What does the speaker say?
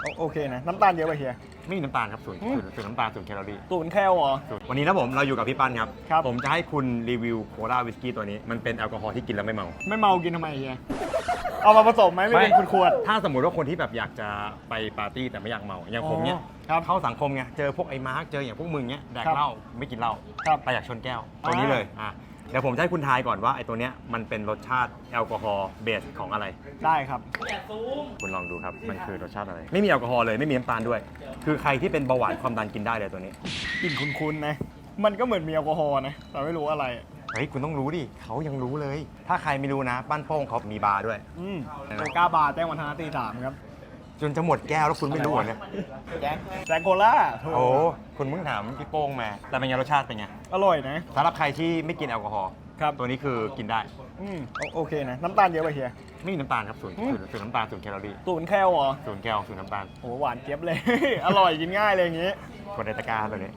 โอโอเคนะ น้ำตาลเยอะไปเฮีย ไม่มีน้ำตาลครับศูนย์อืม ศูนย์ศูนย์น้ำตาลศูนย์แคลอรี่ตูนย์แคลเหรอ ศูนย์วันนี้นะผมเราอยู่กับพี่ปั้นครับ ครับ ผมจะให้คุณรีวิวโคลาวิสกี้ตัวนี้ มันเป็นแอลกอฮอล์ที่กินแล้วไม่เมา ไม่เมากินทำไมเฮีย เอามาผสมไหมไม่เป็นขวด ถ้าสมมติว่าคนที่แบบอยากจะไปปาร์ตี้แต่ไม่อยากเมา อย่างผมเนี้ยอ๋อครับเข้าสังคมไง เจอพวกไอ้มาร์กเจออย่างพวกมึงเนี้ยแดกครับเหล้าไม่กินเหล้าครับ แต่อยากชนแก้ว ตัวนี้อ่าเลย อะ เดี๋ยวผมจะให้คุณทายก่อนว่าไอ้ตัวเนี้ยมันเป็นรสชาติแอลกอฮอล์เบสของอะไร ได้ครับ คุณลองดูครับ มันคือรสชาติอะไร ไม่มีแอลกอฮอล์เลย ไม่มีน้ำตาลด้วย คือใครที่เป็นเบาหวานความดันกินได้เลยตัวนี้ กลิ่นคุ้นๆนะ มันก็เหมือนมีแอลกอฮอล์นะ แต่ไม่รู้อะไร เฮ้ย คุณต้องรู้ดิ เขายังรู้เลย ถ้าใครไม่รู้นะปั้นโป้งเขามีบาร์ด้วย อืมโอกาบาร์แจ้งวัฒนะตีสามครับ จนจะหมดแก้วแล้วคุณไม่รู้เหรอเนี่ยแจ็คแจ็คโคล่าโถโอ้คุณเพิ่งถามพี่โป้งมาแต่เป็นไงรสชาติเป็นไงอร่อยนะสำหรับใครที่ไม่กินแอลกอฮอล์ครับตัวนี้คือกินได้ อืมโอโอเคนะ น้ำตาลเยอะไปเฮียไม่มีน้ำตาลครับศูนย์อืม ศูนย์ศูนย์น้ำตาลศูนย์แคลอรี่ตูนย์แคลเหรอศูนย์แก้วศูนย์น้ำตาลโหหวานเจี๊ยบเลย อร่อยกินง่ายเลยอย่างงี้กดในตะกร้าตัวนี้